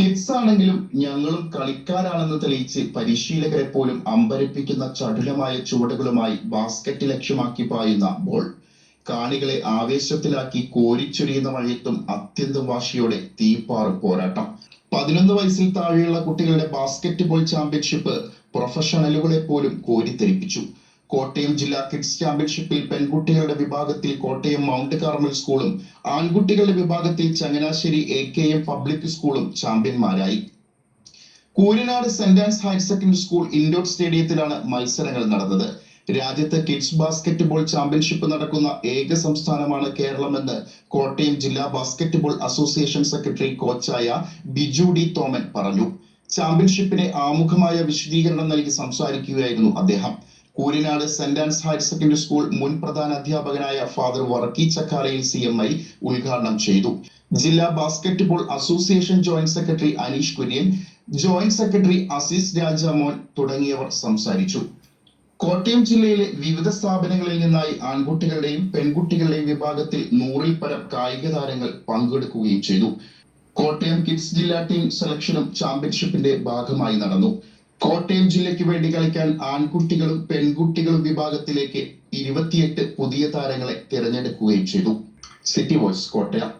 കളിയാണെങ്കിലും ഞങ്ങളും കളിക്കാരാണെന്ന് തെളിയിച്ച് പരിശീലകരെ പോലും അമ്പരപ്പിക്കുന്ന ചടുലമായ ചുവടുകളുമായി ബാസ്ക്കറ്റ് ലക്ഷ്യമാക്കി പായുന്ന ബോൾ കാണികളെ ആവേശത്തിലാക്കി കോരിച്ചൊരിയുന്ന മഴയത്തും അത്യന്തം വാശിയോടെ തീപ്പാറും പോരാട്ടം. പതിനൊന്ന് വയസ്സിൽ താഴെയുള്ള കുട്ടികളുടെ ബാസ്കറ്റ് ബോൾ ചാമ്പ്യൻഷിപ്പ് പ്രൊഫഷണലുകളെ പോലും കോരിത്തെരിപ്പിച്ചു കോട്ടയം ജില്ലാ കിഡ്സ് ചാമ്പ്യൻഷിപ്പിൽ പെൺകുട്ടികളുടെ വിഭാഗത്തിൽ കോട്ടയം മൗണ്ട് കാർമൽ സ്കൂളും ആൺകുട്ടികളുടെ വിഭാഗത്തിൽ Changanassery A K M public സ്കൂളും ചാമ്പ്യന്മാരായി. Koorinad Saint Ann's higher secondary school indoor സ്റ്റേഡിയത്തിലാണ് മത്സരങ്ങൾ നടന്നത്. രാജ്യത്ത് കിഡ്സ് ബാസ്കറ്റ്ബോൾ ചാമ്പ്യൻഷിപ്പ് നടക്കുന്ന ഏക സംസ്ഥാനമാണ് കേരളമെന്ന് കോട്ടയം ജില്ലാ ബാസ്കറ്റ്ബോൾ അസോസിയേഷൻ സെക്രട്ടറി കോച്ചായ ബിജു ഡി തോമൻ പറഞ്ഞു. ചാമ്പ്യൻഷിപ്പിനെ ആമുഖമായ വിശദീകരണം നൽകി സംസാരിക്കുകയായിരുന്നു അദ്ദേഹം. Koorinad Saint Ann's higher secondary school മുൻ പ്രധാന അധ്യാപകനായ father Varkey Chakkalayil C M I ഉദ്ഘാടനം ചെയ്തു. ജില്ലാ basketball association joint secretary Aneesh Kurian joint secretary Azeez Rajamon തുടങ്ങിയവർ സംസാരിച്ചു. കോട്ടയം ജില്ലയിലെ വിവിധ സ്ഥാപനങ്ങളിൽ നിന്നായി ആൺകുട്ടികളുടെയും പെൺകുട്ടികളുടെയും വിഭാഗത്തിൽ നൂറിൽ പരം കായിക താരങ്ങൾ പങ്കെടുക്കുകയും ചെയ്തു. കോട്ടയം കിഡ്സ് ജില്ലാ ടീം സെലക്ഷനും ചാമ്പ്യൻഷിപ്പിന്റെ ഭാഗമായി നടന്നു. കോട്ടയം ജില്ലയ്ക്ക് വേണ്ടി കളിക്കാൻ ആൺകുട്ടികളും പെൺകുട്ടികളും വിഭാഗത്തിലേക്ക് ഇരുപത്തിയെട്ട് പുതിയ താരങ്ങളെ തിരഞ്ഞെടുക്കുകയും ചെയ്തു. City voice Kottayam.